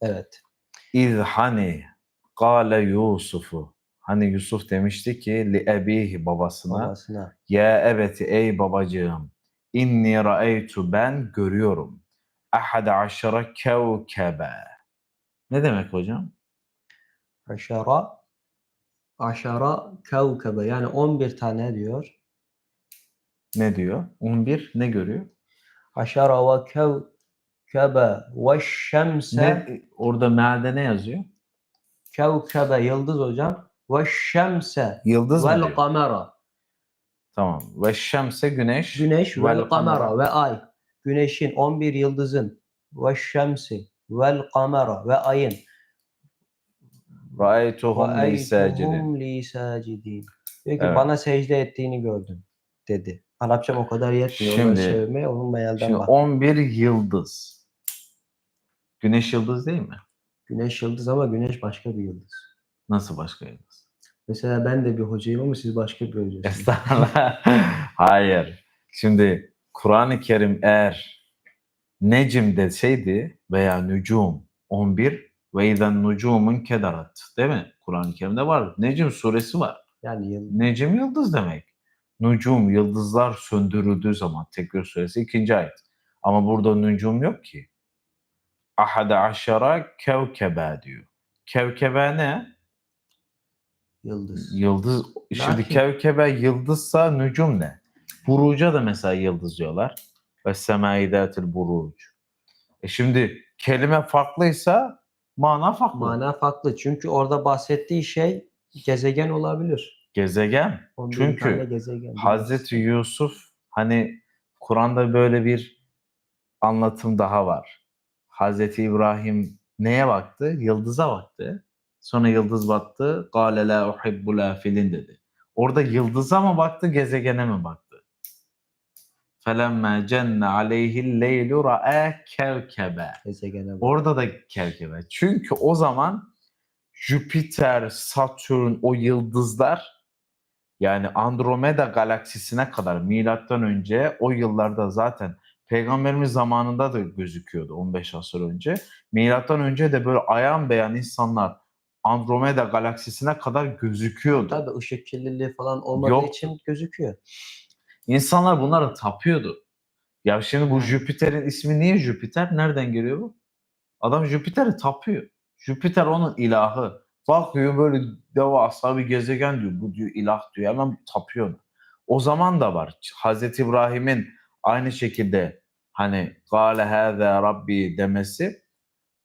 Evet. İz hani kâle Yusuf'u. Hani Yusuf demişti ki li ebihi babasına. Babasına. Ya ebeti ey babacığım. İnni ra'eytu ben görüyorum. Ahade aşara kevkebe. Ne demek hocam? Aşara aşara kevkebe yani 11 tane diyor. Ne diyor? 11 ne görüyor? Aşara ve kevkebe ve şemse orada mealde ne yazıyor? Kevkebe yıldız hocam ve şemse Yıldız vel kamera Tamam. Ve şemse güneş. güneş vel kamera ve ay güneşin 11 yıldızın ve şemsi vel kamera ve ayın Ra'eytuhum li sacidin. Ra'eytuhum Evet. bana secde ettiğini gördüm dedi. Arapçam o kadar yetmiyor. Şimdi, Şimdi- onu sevmeye onun mealden Şimdi bak. 11 yıldız. Güneş yıldız değil mi? Güneş yıldız ama güneş başka bir yıldız. Nasıl başka yıldız? Mesela ben de bir hocayım ama siz başka bir hocasınız. Estağfurullah. Hayır. Şimdi Kur'an-ı Kerim eğer Necim deseydi veya Nücum 11 ve izen nucumun kedarat değil mi? Kur'an-ı Kerim'de var. Necim suresi var. Yani yıldız. Necim yıldız demek. Nucum yıldızlar söndürüldüğü zaman tekrar suresi ikinci ayet. Ama burada nucum yok ki. Ahade aşara kevkebe diyor. Kevkebe ne? Yıldız. Yıldız. Şimdi Lakin- kevkebe yıldızsa nucum ne? Buruca da mesela yıldız diyorlar. Ve semaidatil buruc. E şimdi kelime farklıysa mana farklı. Mana farklı. Çünkü orada bahsettiği şey gezegen olabilir. Gezegen. 11 Çünkü gezegen. Hazreti Yusuf hani Kur'an'da böyle bir anlatım daha var. Hazreti İbrahim neye baktı? Yıldıza baktı. Sonra yıldız battı. Gale la uhibbu filin dedi. Orada yıldıza mı baktı, gezegene mi baktı? Felemme cenne aleyhi leylu ra'a kevkebe. Orada da kevkebe. Çünkü o zaman Jüpiter, Satürn o yıldızlar yani Andromeda galaksisine kadar milattan önce o yıllarda zaten peygamberimiz zamanında da gözüküyordu 15 asır önce. Milattan önce de böyle ayan beyan insanlar Andromeda galaksisine kadar gözüküyordu. Tabii ışık kirliliği falan olmadığı Yok. için gözüküyor. İnsanlar bunlara tapıyordu. Ya şimdi bu. Jüpiter'in ismi niye Jüpiter? Nereden geliyor bu? Adam Jüpiter'e tapıyor. Jüpiter onun ilahı. Bakıyor böyle devasa bir gezegen diyor. Bu diyor ilah diyor. Hemen tapıyor. O zaman da var. Hazreti İbrahim'in aynı şekilde hani Gale hâzâ Rabbi demesi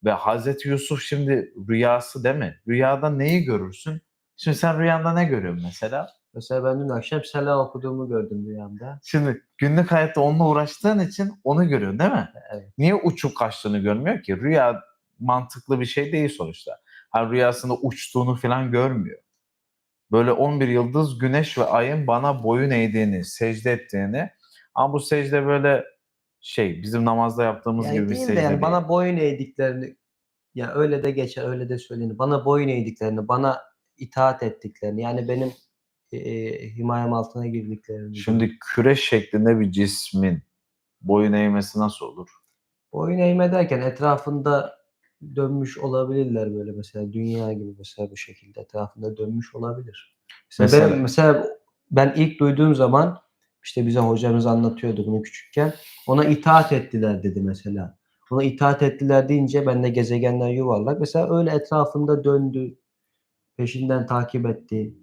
ve Hazreti Yusuf şimdi rüyası değil mi? Rüyada neyi görürsün? Şimdi sen rüyanda ne görüyorsun mesela? Mesela ben dün akşam Sela okuduğumu gördüm rüyamda. Şimdi günlük hayatta onunla uğraştığın için onu görüyorsun değil mi? Evet. Niye uçup kaçtığını görmüyor ki? Rüya mantıklı bir şey değil sonuçta. Ha, rüyasında uçtuğunu falan görmüyor. Böyle 11 yıldız, güneş ve ayın bana boyun eğdiğini, secde ettiğini. Ama bu secde böyle şey bizim namazda yaptığımız Yani gibi bir secde de yani değil. bana boyun eğdiklerini ya öyle de geçer öyle de söylenir. Bana boyun eğdiklerini, bana itaat ettiklerini yani benim e, e, himayem altına girdiklerini. Şimdi küre şeklinde bir cismin boyun eğmesi nasıl olur? boyun eğme derken etrafında dönmüş olabilirler böyle mesela dünya gibi mesela bu şekilde etrafında dönmüş olabilir. Mesela, Mesela- benim, mesela ben ilk duyduğum zaman işte bize hocamız anlatıyordu bunu küçükken. Ona itaat ettiler dedi mesela. Ona itaat ettiler deyince ben de gezegenler yuvarlak. Mesela öyle etrafında döndü. Peşinden takip etti.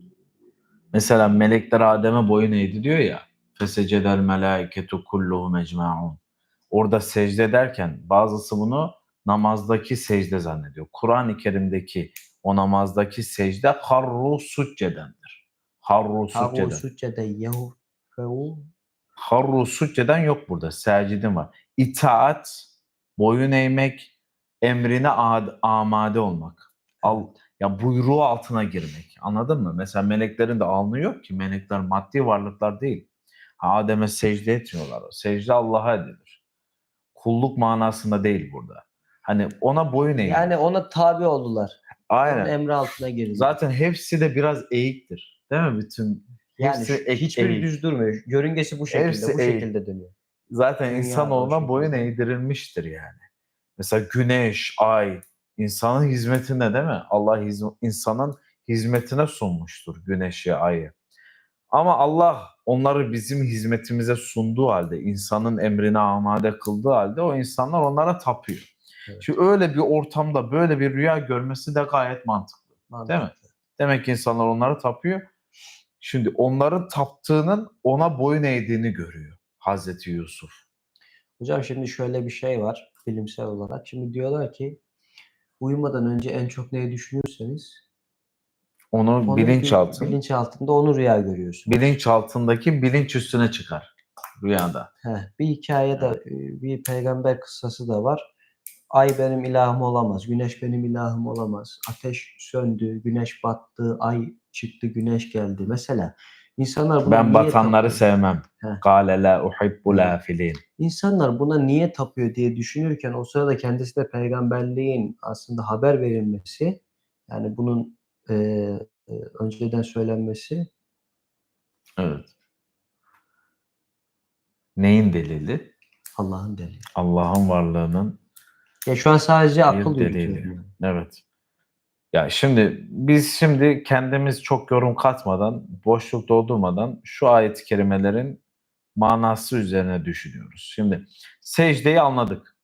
Mesela melekler Adem'e boyun eğdi diyor ya. Fesecedel melâiketu kulluhum ecma'un. Orada secde derken bazısı bunu namazdaki secde zannediyor. Kur'an-ı Kerim'deki o namazdaki secde harru succedendir. Harru Havu succeden. succede fehu Harru succeden yok burada. Secidin var. İtaat, boyun eğmek, emrine ad- amade olmak. Al, ya buyruğu altına girmek. Anladın mı? Mesela meleklerin de alnı yok ki. Melekler maddi varlıklar değil. Ha, Adem'e secde etmiyorlar. Secde Allah'a edilir. Kulluk manasında değil burada. Hani ona boyun eğin. Yani ona tabi oldular. Onun Aynen. emri altına girdiler. Zaten hepsi de biraz eğiktir. Değil mi? Bütün Yani hepsi şu- ek- hiçbiri eğik. düz durmuyor. Yörüngesi bu şekilde, Hepsi bu eğik. şekilde dönüyor. zaten Dünya insan da o ona boyun eğdirilmiştir yani. Mesela güneş, ay İnsanın hizmetinde değil mi? Allah hizm- insanın hizmetine sunmuştur güneşi, ayı. Ama Allah onları bizim hizmetimize sunduğu halde, insanın emrine amade kıldığı halde o insanlar onlara tapıyor. Evet. Şimdi öyle bir ortamda böyle bir rüya görmesi de gayet mantıklı. Değil mi? Demek ki insanlar onlara tapıyor. Şimdi onların taptığının ona boyun eğdiğini görüyor Hazreti Yusuf. Hocam şimdi şöyle bir şey var bilimsel olarak. Şimdi diyorlar ki uyumadan önce en çok neyi düşünürseniz Onu onu bilinçaltı, bil- bilinçaltında onu rüya görüyorsun. bilinçaltındaki bilinç üstüne çıkar rüyada. Heh, bir hikaye de e, bir peygamber kıssası da var. Ay benim ilahım olamaz, güneş benim ilahım olamaz. Ateş söndü, güneş battı, ay çıktı, güneş geldi. Mesela insanlar buna Ben niye batanları tapıyor? sevmem. Heh. La uhibbu lâfilin. İnsanlar buna niye tapıyor diye düşünürken o sırada kendisine peygamberliğin aslında haber verilmesi yani bunun e, e, önceden söylenmesi Evet. Neyin delili? Allah'ın delili. Allah'ın varlığının Ya şu an sadece akıl delili. yürütüyorum. Evet. Ya şimdi biz şimdi kendimiz çok yorum katmadan, boşluk doldurmadan şu ayet-i kerimelerin manası üzerine düşünüyoruz. Şimdi secdeyi anladık.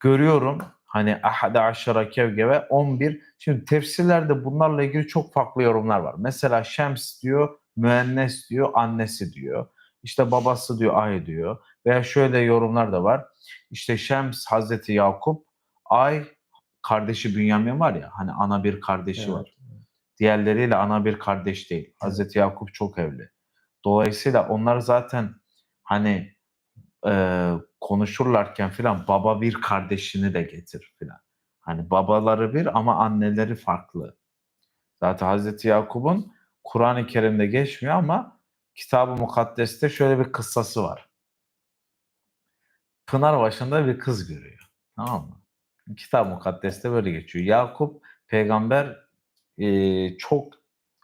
Görüyorum hani ahade aşara kevgeve 11. Şimdi tefsirlerde bunlarla ilgili çok farklı yorumlar var. Mesela Şems diyor, müennes diyor, annesi diyor. İşte babası diyor, ay diyor. Veya şöyle yorumlar da var. İşte Şems Hazreti Yakup, ay kardeşi Bünyamin var ya hani ana bir kardeşi Evet. var. Diğerleriyle ana bir kardeş değil. Hazreti Yakup çok evli. Dolayısıyla onlar zaten hani e, konuşurlarken filan baba bir kardeşini de getir filan. Hani babaları bir ama anneleri farklı. Zaten Hazreti Yakup'un Kur'an-ı Kerim'de geçmiyor ama Kitab-ı Mukaddes'te şöyle bir kıssası var. Pınar başında bir kız görüyor. Tamam mı? Kitab-ı Mukaddes'te böyle geçiyor. Yakup peygamber e, çok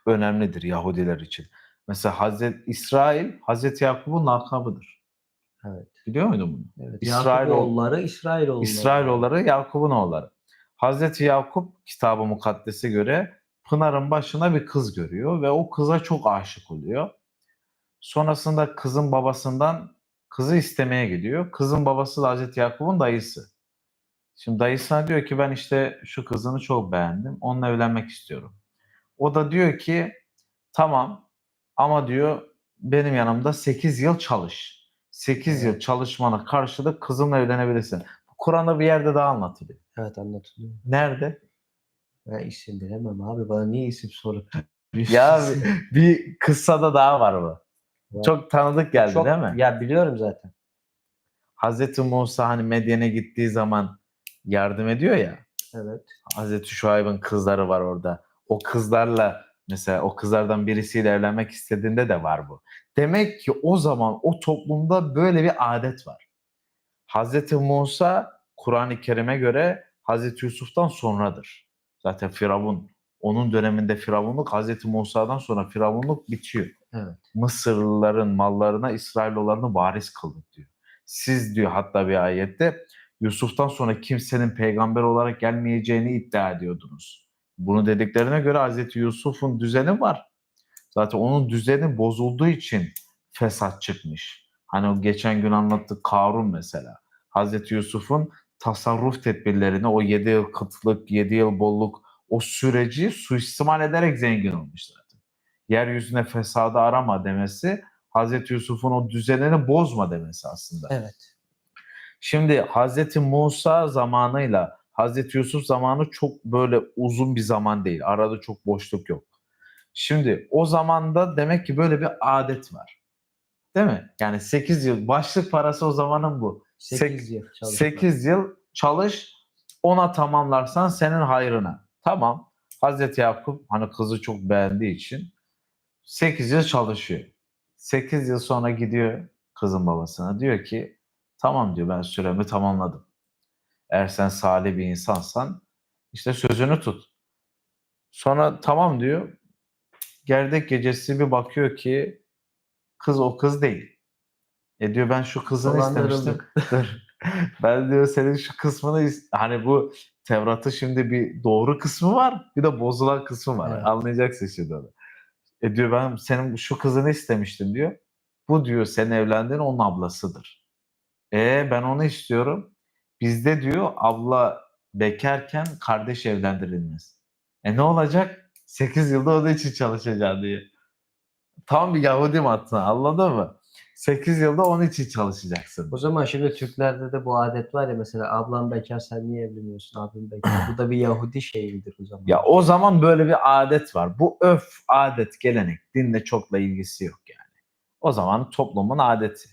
önemlidir Yahudiler için. Mesela Hazreti İsrail Hazreti Yakup'un lakabıdır. Evet. Biliyor muydun bunu? Evet. İsrail Yakuboğulları İsrailoğulları. İsrailoğulları Yakup'un oğulları. Hazreti Yakup kitabı mukaddese göre Pınar'ın başına bir kız görüyor ve o kıza çok aşık oluyor. Sonrasında kızın babasından kızı istemeye gidiyor. Kızın babası da Hazreti Yakup'un dayısı. Şimdi dayısına diyor ki ben işte şu kızını çok beğendim. Onunla evlenmek istiyorum. O da diyor ki tamam ama diyor benim yanımda 8 yıl çalış. 8 yıl çalışmana karşılık kızımla evlenebilirsin. Bu Kur'an'da bir yerde daha anlatılıyor. Evet anlatılıyor. Nerede? Ben isim bilemem abi. Bana niye isim sorup Ya bir, bir kıssada daha var bu. Var. Çok tanıdık geldi Çok- değil mi? Ya biliyorum zaten. Hazreti Musa hani Medyen'e gittiği zaman yardım ediyor ya. Evet. Hazreti Şuayb'ın kızları var orada. O kızlarla mesela o kızlardan birisiyle evlenmek istediğinde de var bu. Demek ki o zaman o toplumda böyle bir adet var. Hazreti Musa Kur'an-ı Kerim'e göre Hazreti Yusuf'tan sonradır. Zaten Firavun onun döneminde Firavunluk Hazreti Musa'dan sonra Firavunluk bitiyor. Evet. Mısırlıların mallarına İsrailoğullarını varis kıldık diyor. Siz diyor hatta bir ayette Yusuf'tan sonra kimsenin peygamber olarak gelmeyeceğini iddia ediyordunuz. Bunu dediklerine göre Hazreti Yusuf'un düzeni var. Zaten onun düzeni bozulduğu için fesat çıkmış. Hani o geçen gün anlattık Karun mesela. Hazreti Yusuf'un tasarruf tedbirlerini o 7 yıl kıtlık, 7 yıl bolluk o süreci suistimal ederek zengin olmuş zaten. Yeryüzüne fesadı arama demesi Hazreti Yusuf'un o düzenini bozma demesi aslında. Evet. Şimdi Hazreti Musa zamanıyla Hazreti Yusuf zamanı çok böyle uzun bir zaman değil. Arada çok boşluk yok. Şimdi o zamanda demek ki böyle bir adet var. Değil mi? Yani 8 yıl başlık parası o zamanın bu. 8 yıl çalışma. 8 yıl çalış ona tamamlarsan senin hayrına. Tamam. Hazreti Yakup hani kızı çok beğendiği için 8 yıl çalışıyor. 8 yıl sonra gidiyor kızın babasına diyor ki tamam diyor ben süremi tamamladım. Eğer sen salih bir insansan işte sözünü tut. Sonra tamam diyor. Gerdek gecesi bir bakıyor ki kız o kız değil. E diyor ben şu kızını istemiştim. Ben diyor senin şu kısmını hani bu Tevrat'ı şimdi bir doğru kısmı var, bir de bozulan kısmı var. Evet. Anlayacaksın şimdi onu. E diyor ben senin şu kızını istemiştim diyor. Bu diyor senin evlendiğin onun ablasıdır. E ben onu istiyorum. Bizde diyor abla bekarken kardeş evlendirilmez. E ne olacak? 8 yılda onun için çalışacaksın diye. Tam bir Yahudi matını anladın mı? 8 yılda onun için çalışacaksın. O zaman şimdi Türklerde de bu adet var ya mesela ablam bekar sen niye evleniyorsun abim bekar. Bu da bir Yahudi şeyidir o zaman. Ya o zaman böyle bir adet var. Bu öf, adet, gelenek dinle çokla ilgisi yok yani. O zaman toplumun adeti.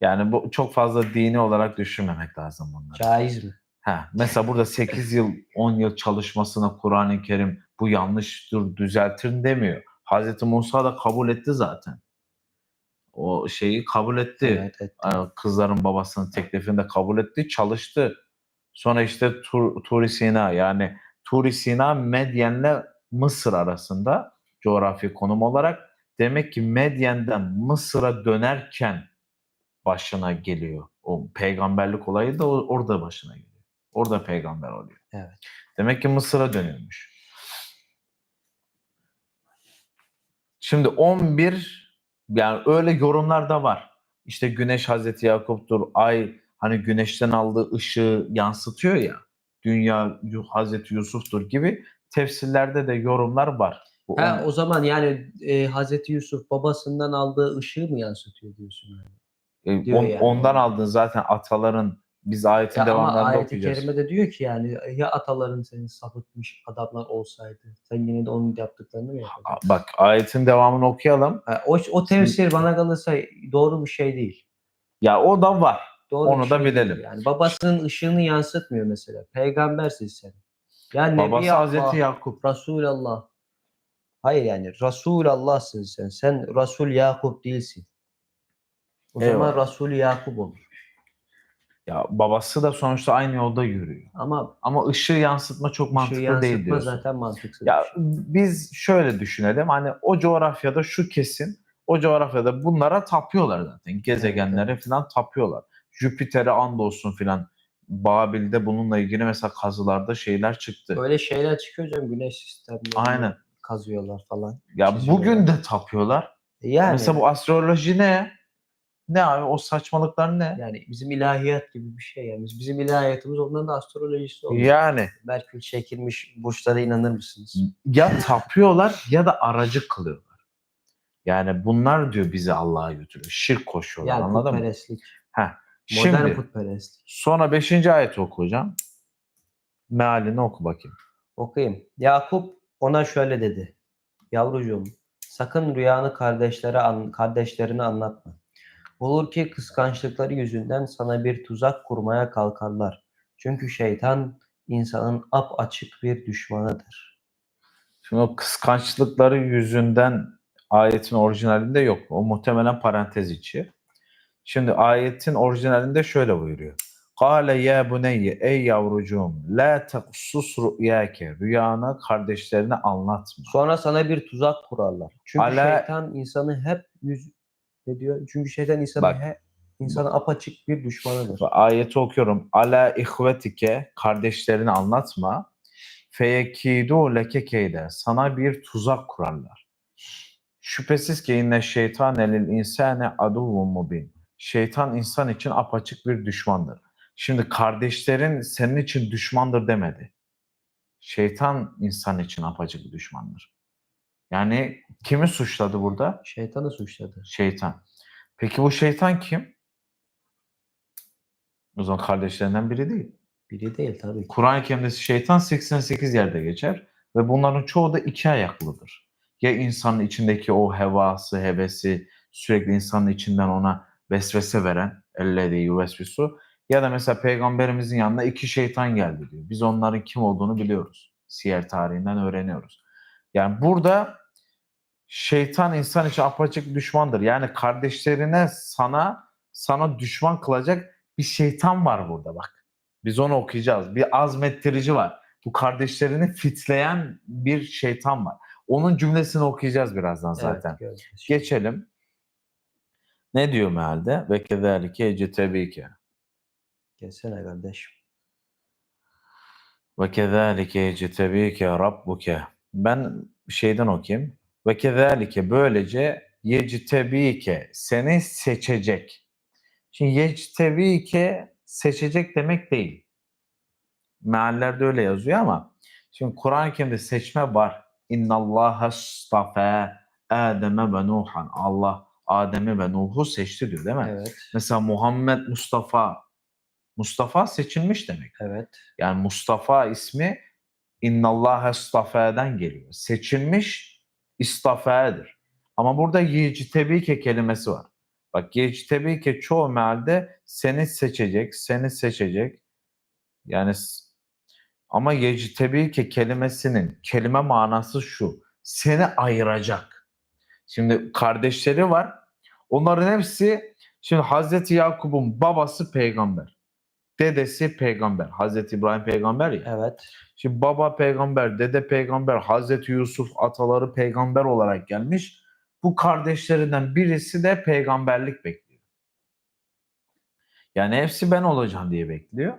Yani bu çok fazla dini olarak düşünmemek lazım bunları. Caiz mi? Ha, mesela burada 8 yıl, 10 yıl çalışmasına Kur'an-ı Kerim bu yanlıştır, düzeltir demiyor. Hazreti Musa da kabul etti zaten. O şeyi kabul etti. Evet. Ee, Kızların babasının teklifini de kabul etti, çalıştı. Sonra işte Tur, Turi Sina yani Turi Sina Medyen'le Mısır arasında coğrafi konum olarak demek ki Medyen'den Mısır'a dönerken başına geliyor. O peygamberlik olayı da orada başına geliyor. Orada peygamber oluyor. Evet. Demek ki Mısır'a dönüyormuş. Şimdi 11 yani öyle yorumlar da var. İşte güneş Hazreti Yakup'tur, ay hani güneşten aldığı ışığı yansıtıyor ya. Dünya Hazreti Yusuf'tur gibi tefsirlerde de yorumlar var. Bu Ha, on- o zaman yani e, Hazreti Yusuf babasından aldığı ışığı mı yansıtıyor diyorsun? Yani? E, on- yani. ondan aldığın zaten ataların biz ayetin Ya ama devamlarında ayet-i okuyacağız. kerimede diyor ki yani ya ataların seni sapıtmış adamlar olsaydı sen yine de onun yaptıklarını mı yapardın? A- Bak ayetin devamını okuyalım. Ha, o, o tefsir bana kalırsa doğru bir şey değil. Ya o da var. Doğru Onu da şey değil bilelim. Yani babasının ışığını yansıtmıyor mesela. Peygambersin sen. Yani Babası Nebi Hazreti Yakup. Resulallah. Hayır yani Resulallah'sın sen. Sen Resul Yakup değilsin. O zaman Eyvallah. Resul Yakup olur. Ya babası da sonuçta aynı yolda yürüyor. Ama Ama ışığı yansıtma çok mantıklı değil yansıtma diyorsun. zaten mantıksız. Ya şey. biz şöyle düşünelim hani o coğrafyada şu kesin o coğrafyada bunlara tapıyorlar zaten. Gezegenlere falan tapıyorlar. Jüpiter'e andolsun filan. Babil'de bununla ilgili mesela kazılarda şeyler çıktı. Böyle şeyler çıkıyor hocam güneş sistemlerini Aynen. kazıyorlar falan. Ya çiziyorlar. bugün de tapıyorlar. Yani Mesela bu astroloji ne? Ne abi o saçmalıklar ne? yani bizim ilahiyat gibi bir şey yani. Biz- Bizim ilahiyatımız onların da astrolojisi oluyor. Yani Merkür çekilmiş burçlara inanır mısınız? ya tapıyorlar ya da aracı kılıyorlar. Yani bunlar diyor bizi Allah'a götürüyor. Şirk koşuyorlar Yani anladın mı? Heh. Modern Şimdi putperestlik. sonra 5. ayet oku hocam. Mealini oku bakayım. Okuyayım. Yakup ona şöyle dedi. Yavrucuğum sakın rüyanı kardeşlere an, kardeşlerine anlatma. Olur ki kıskançlıkları yüzünden sana bir tuzak kurmaya kalkarlar. Çünkü şeytan insanın ap açık bir düşmanıdır. Şimdi o kıskançlıkları yüzünden ayetin orijinalinde yok. O muhtemelen parantez içi. Şimdi ayetin orijinalinde şöyle buyuruyor. Kale ya buneyye ey yavrucuğum la taksus rüyake rüyanı kardeşlerine anlatma. Sonra sana bir tuzak kurarlar. Çünkü Ala- şeytan insanı hep yüz ne diyor? Çünkü şeytan insanı Bak. hep insanı apaçık bir düşmanıdır. Ayeti okuyorum. Ala ihvetike kardeşlerini anlatma. Feyekidu leke keyde. Sana bir tuzak kurarlar. Şüphesiz ki inne şeytan elil insane aduvun mubin. Şeytan insan için apaçık bir düşmandır. Şimdi kardeşlerin senin için düşmandır demedi. Şeytan insan için apaçık bir düşmandır. Yani kimi suçladı burada? Şeytanı suçladı. Şeytan. Peki bu şeytan kim? O zaman kardeşlerinden biri değil. Biri değil tabii ki. Kur'an-ı Kerim'de şeytan 88 yerde geçer ve bunların çoğu da iki ayaklıdır. Ya insanın içindeki o hevası, hevesi sürekli insanın içinden ona vesvese veren elledi yuvesvisu ya da mesela peygamberimizin yanına iki şeytan geldi diyor. Biz onların kim olduğunu biliyoruz. Siyer tarihinden öğreniyoruz. Yani burada şeytan insan için apaçık düşmandır. Yani kardeşlerine sana sana düşman kılacak bir şeytan var burada bak. Biz onu okuyacağız. Bir azmettirici var. Bu kardeşlerini fitleyen bir şeytan var. Onun cümlesini okuyacağız birazdan zaten. Evet. Geçelim. Ne diyor mealde? Ve kezalike ecetebike. Gelsene kardeşim. Ve kezalike yectebike rabbuke. Ben şeyden okuyayım. Ve kezalike böylece yectebike seni seçecek. Şimdi yectebike seçecek demek değil. Meallerde öyle yazıyor ama şimdi Kur'an-ı Kerim'de seçme var. İnnallaha stafe Adem'e ve Nuhan. Allah Adem'i ve Nuh'u seçti diyor değil mi? Evet. Mesela Muhammed Mustafa. Mustafa seçilmiş demek. Evet. Yani Mustafa ismi İnnallâhe istafâ'dan geliyor. Seçilmiş istafâ'dır. Ama burada yectebike kelimesi var. Bak yectebike çoğu mealde seni seçecek, seni seçecek. Yani ama yectebike kelimesinin kelime manası şu. Seni ayıracak. Şimdi kardeşleri var. Onların hepsi şimdi Hazreti Yakup'un babası peygamber. Dedesi peygamber. Hazreti İbrahim peygamber ya. Evet. Şimdi baba peygamber, dede peygamber, Hazreti Yusuf ataları peygamber olarak gelmiş. Bu kardeşlerinden birisi de peygamberlik bekliyor. Yani hepsi ben olacağım diye bekliyor.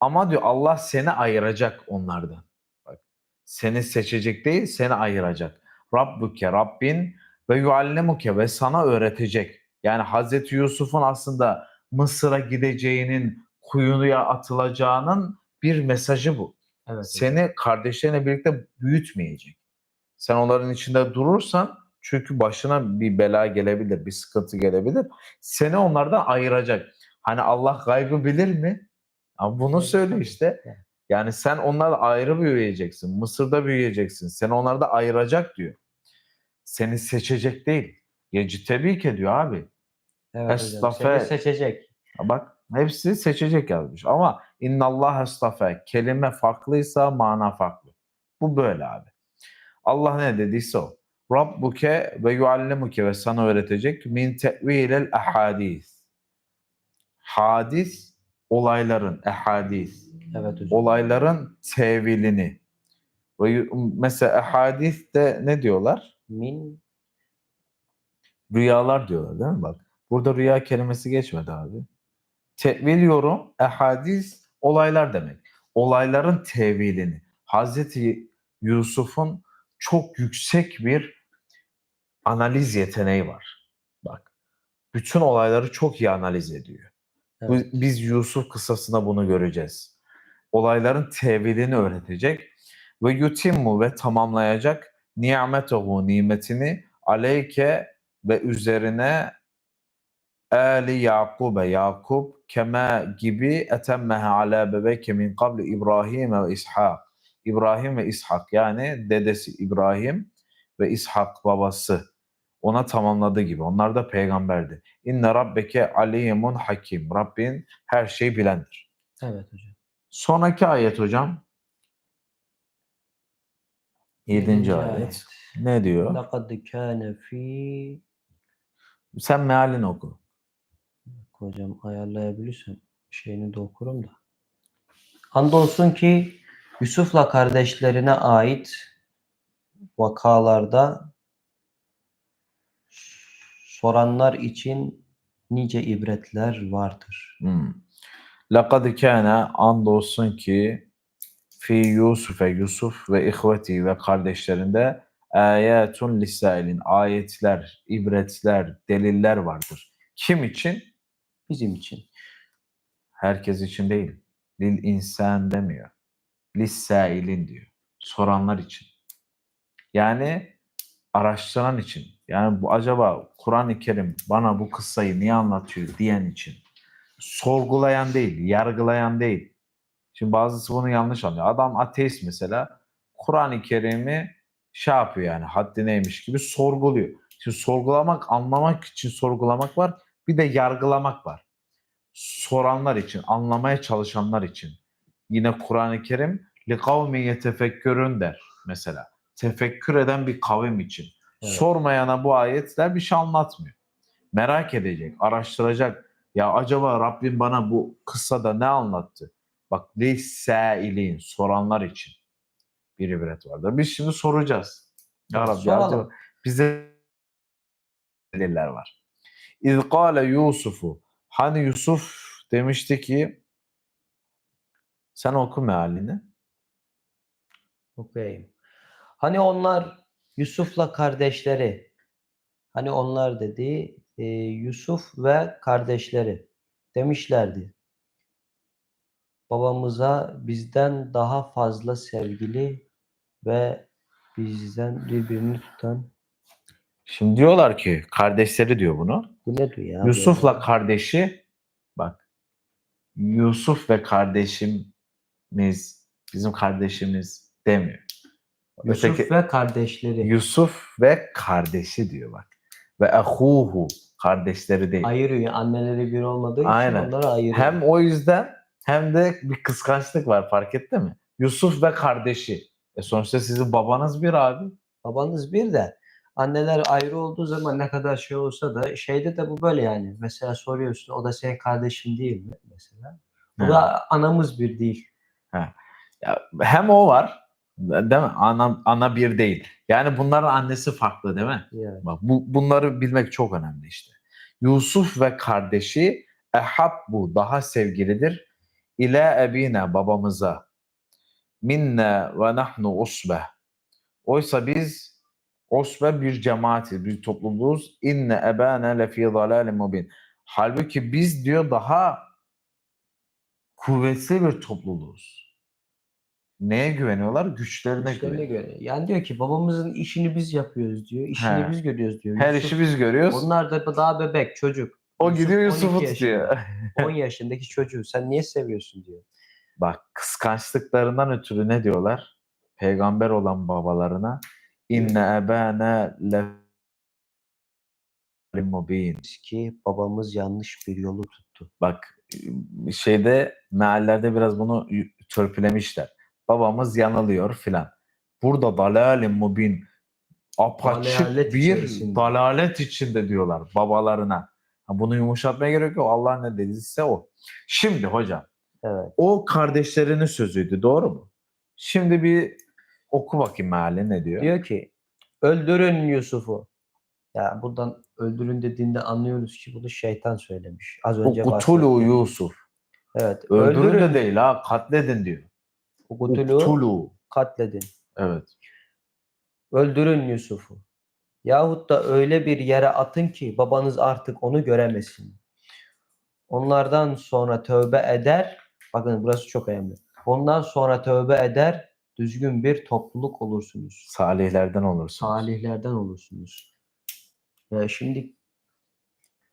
Ama diyor Allah seni ayıracak onlardan. Bak, seni seçecek değil, seni ayıracak. Rabbuke, Rabbin ve yuallemuke ve sana öğretecek. Yani Hazreti Yusuf'un aslında Mısır'a gideceğinin, kuyuya atılacağının bir mesajı bu Evet. seni kardeşlerine birlikte büyütmeyecek. Sen onların içinde durursan çünkü başına bir bela gelebilir, bir sıkıntı gelebilir. Seni onlardan ayıracak. Hani Allah gaybı bilir mi? Ama bunu Evet, tabii. işte. Yani sen onlarla ayrı büyüyeceksin. Mısır'da büyüyeceksin. Seni onlarda ayıracak diyor. Seni seçecek değil. Yecitebike diyor abi. Evet. Estafe- Seni seçecek. Bak hepsi seçecek yazmış. Ama innallah estafe kelime farklıysa mana farklı. Bu böyle abi. Allah ne dediyse o. Rabbuke ve yuallimuke ve sana öğretecek min tevilel ahadis. Hadis olayların ehadis. Evet hocam. Olayların tevilini. Ve mesela ehadis de ne diyorlar? Min Rüyalar diyorlar değil mi? Bak burada rüya kelimesi geçmedi abi. Tevil yorum, ehadis olaylar demek. Olayların tevilini. Hazreti Yusuf'un çok yüksek bir analiz yeteneği var. Bak bütün olayları çok iyi analiz ediyor. Evet. Biz Yusuf kıssasında bunu göreceğiz. Olayların tevilini öğretecek ve yutimmu ve tamamlayacak nimetehu nimetini aleyke ve üzerine Ali Yakub'e Yakup kema gibi etemmeha ala bebeke min qabli İbrahim ve İshak. İbrahim ve İshak yani dedesi İbrahim ve İshak babası ona tamamladığı gibi. Onlar da peygamberdi. İnne rabbeke alimun hakim. Rabbin her şeyi bilendir. Evet hocam. Sonraki ayet hocam. Yedinci Yedinci ayet. Ne diyor? Laqad kâne fî Sen mealini oku. Hocam ayarlayabilirsem şeyini de okurum da. Andolsun ki Yusuf'la kardeşlerine ait vakalarda soranlar için nice ibretler vardır. Hmm. Laqad kana andolsun ki fi Yusuf'e Yusuf ve ihveti ve kardeşlerinde ayetun lisailin ayetler, ibretler, deliller vardır. Kim için? Bizim için. Herkes için değil. Lil insan demiyor. Lissailin diyor. Soranlar için. Yani araştıran için. Yani bu acaba Kur'an-ı Kerim bana bu kıssayı niye anlatıyor diyen için. Sorgulayan değil, yargılayan değil. Şimdi bazısı bunu yanlış anlıyor. Adam ateist mesela Kur'an-ı Kerim'i şey yapıyor yani haddi neymiş gibi sorguluyor. Şimdi sorgulamak, anlamak için sorgulamak var. Bir de yargılamak var. Soranlar için, anlamaya çalışanlar için. Yine Kur'an-ı Kerim لِقَوْمِ يَتَفَكَّرُونَ der mesela. Tefekkür eden bir kavim için. Evet. Sormayana bu ayetler bir şey anlatmıyor. Merak edecek, araştıracak. Ya acaba Rabbim bana bu kıssada ne anlattı? Bak lissailin soranlar için bir ibret vardır. Biz şimdi soracağız. Ya Evet, Rabbi soralım. acaba bize deliller var. İz kâle Yusuf'u hani Yusuf demişti ki sen oku mealini. Okuyayım. Hani onlar Yusuf'la kardeşleri. Hani onlar dediği e, Yusuf ve kardeşleri demişlerdi. Babamıza bizden daha fazla sevgili ve bizden birbirini tutan Şimdi diyorlar ki kardeşleri diyor bunu. bu ne diyor ya? Yusuf'la böyle? kardeşi bak Yusuf ve kardeşimiz bizim kardeşimiz demiyor. Yusuf öteki- ve kardeşleri. Yusuf ve kardeşi diyor bak. Ve ehuhu kardeşleri değil. ayırıyor. Anneleri bir olmadığı için Aynen. onları ayırıyor. Hem o yüzden hem de bir kıskançlık var fark etti mi? Yusuf ve kardeşi. E sonuçta sizin babanız bir abi. Babanız bir de anneler ayrı olduğu zaman ne kadar şey olsa da şeyde de bu böyle yani. Mesela soruyorsun o da senin kardeşin değil mi mesela? O Ha. da anamız bir değil. Ya hem o var değil mi? Ana, ana bir değil. Yani bunların annesi farklı değil mi? Yani. Bak bu, bunları bilmek çok önemli işte. Yusuf ve kardeşi ehabbu daha sevgilidir. İle ebine babamıza minne ve nahnu usbe. Oysa biz usbe bir cemaatiz, bir topluluğuz. İnne ebane lefî zalâlim mubin. Halbuki biz diyor daha kuvvetli bir topluluğuz. Neye güveniyorlar? Güçlerine Güçlerine güveniyorlar. göre. Yani diyor ki babamızın işini biz yapıyoruz diyor. İşini He. biz görüyoruz diyor. Her Yusuf- işi biz görüyoruz. Onlar da daha bebek çocuk. o Yusuf gidiyor 12 Yusuf'u yaşında. tutuyor. 10 yaşındaki çocuğu sen niye seviyorsun diyor. Bak kıskançlıklarından ötürü ne diyorlar? Peygamber olan babalarına inne ebane le mubin. Ki babamız yanlış bir yolu tuttu. Bak şeyde meallerde biraz bunu törpülemişler. Babamız yanılıyor filan. Burada dalalim mubin apaçık Dalalet bir içerisinde. dalalet içinde diyorlar babalarına. Ha, bunu yumuşatmaya gerek yok. Allah ne dediyse o. Şimdi hocam Evet. o kardeşlerinin sözüydü doğru mu? Şimdi bir oku bakayım meali ne diyor? Diyor ki öldürün Yusuf'u. Ya buradan öldürün dediğinde anlıyoruz ki bunu şeytan söylemiş. Az önce Ukutulu. Yusuf. Evet. Öldürün de değil ha katledin diyor. Ukutulu Uktulu. katledin. Evet. Öldürün Yusuf'u. Yahut da öyle bir yere atın ki babanız artık onu göremesin. Onlardan sonra tövbe eder. Bakın burası çok önemli. Ondan sonra tövbe eder. Düzgün bir topluluk olursunuz. Salihlerden olursun. Salihlerden olursunuz. Ya şimdi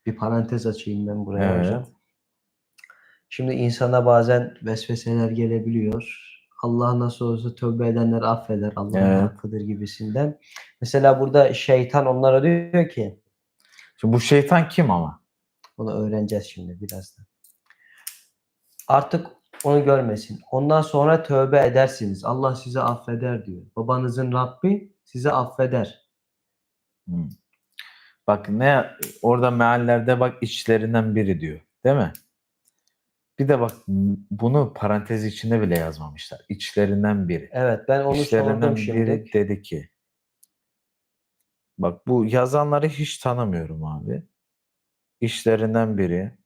bir parantez açayım ben buraya Evet. hocam. Şimdi insana bazen vesveseler gelebiliyor. Allah nasıl olsa tövbe edenler affeder. Allah'ın Evet. hakkıdır gibisinden. Mesela burada şeytan onlara diyor ki Şimdi bu şeytan kim ama? bunu öğreneceğiz şimdi birazdan. Artık onu görmesin. Ondan sonra tövbe edersiniz. Allah sizi affeder diyor. Babanızın Rabbi sizi affeder. Hmm. Bak ne orada meallerde bak içlerinden biri diyor. Değil mi? Bir de bak bunu parantez içinde bile yazmamışlar. İçlerinden biri. Evet ben onu İçlerinden sordum biri şimdi. dedi ki bak bu yazanları hiç tanımıyorum abi. İşlerinden biri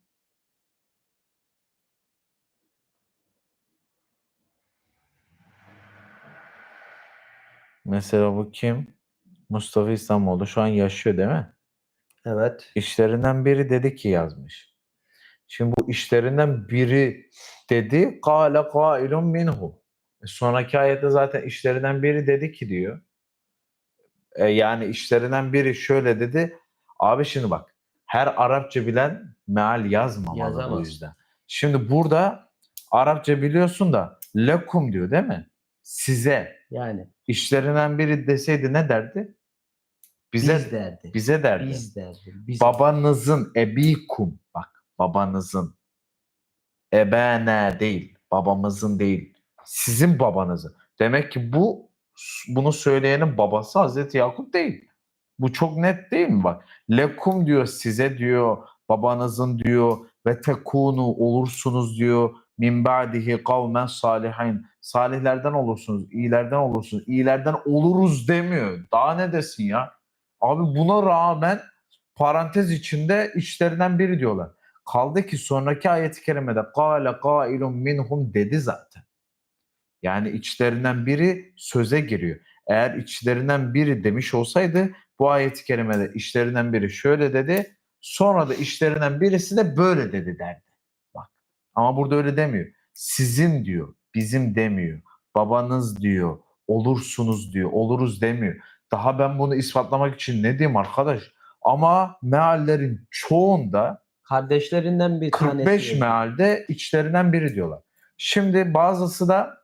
Mesela bu kim? Mustafa İslamoğlu şu an yaşıyor değil mi? Evet. İşlerinden biri dedi ki yazmış. Şimdi bu işlerinden biri dedi kâle kâilun minhu. E, Sonraki ayette zaten işlerinden biri dedi ki diyor. E, yani işlerinden biri şöyle dedi. Abi şimdi bak her Arapça bilen meal yazmamalı bu Yazamaz. yüzden. Şimdi burada Arapça biliyorsun da lekum diyor değil mi? Size. Yani İşlerinden biri deseydi ne derdi? Bize biz derdi. bize derdi. Biz derdi. Biz Babanızın ebikum bak babanızın ebene değil babamızın değil sizin babanızın. Demek ki bu bunu söyleyenin babası Hazreti Yakup değil. Bu çok net değil mi bak? Lekum diyor size diyor babanızın diyor ve tekunu olursunuz diyor min ba'dihi kavmen salihin. Salihlerden olursunuz, iyilerden olursunuz. İyilerden oluruz demiyor. Daha ne desin ya? Abi buna rağmen parantez içinde içlerinden biri diyorlar. Kaldı ki sonraki ayet-i kerimede kâle kâilun minhum dedi zaten. Yani içlerinden biri söze giriyor. Eğer içlerinden biri demiş olsaydı bu ayet-i kerimede içlerinden biri şöyle dedi. Sonra da içlerinden birisi de böyle dedi derdi. Ama burada öyle demiyor. Sizin diyor. Bizim demiyor. Babanız diyor. Olursunuz diyor. Oluruz demiyor. Daha ben bunu ispatlamak için ne diyeyim arkadaş? Ama meallerin çoğunda Kardeşlerinden bir tanesi. 45 yazıyor. mealde içlerinden biri diyorlar. Şimdi bazısı da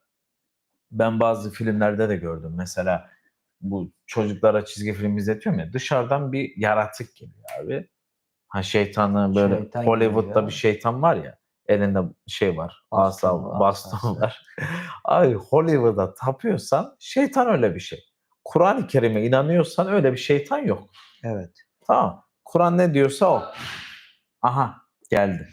ben bazı filmlerde de gördüm. Mesela bu çocuklara çizgi film izletiyorum ya dışarıdan bir yaratık geliyor abi. Ha şeytanı böyle Şeytan Hollywood'da bir şeytan var ya elinde şey var. Baston, Asa, baston var. Abi Hollywood'a tapıyorsan şeytan öyle bir şey. Kur'an-ı Kerim'e inanıyorsan öyle bir şeytan yok. Evet. Tamam. Kur'an ne diyorsa o. Aha geldi.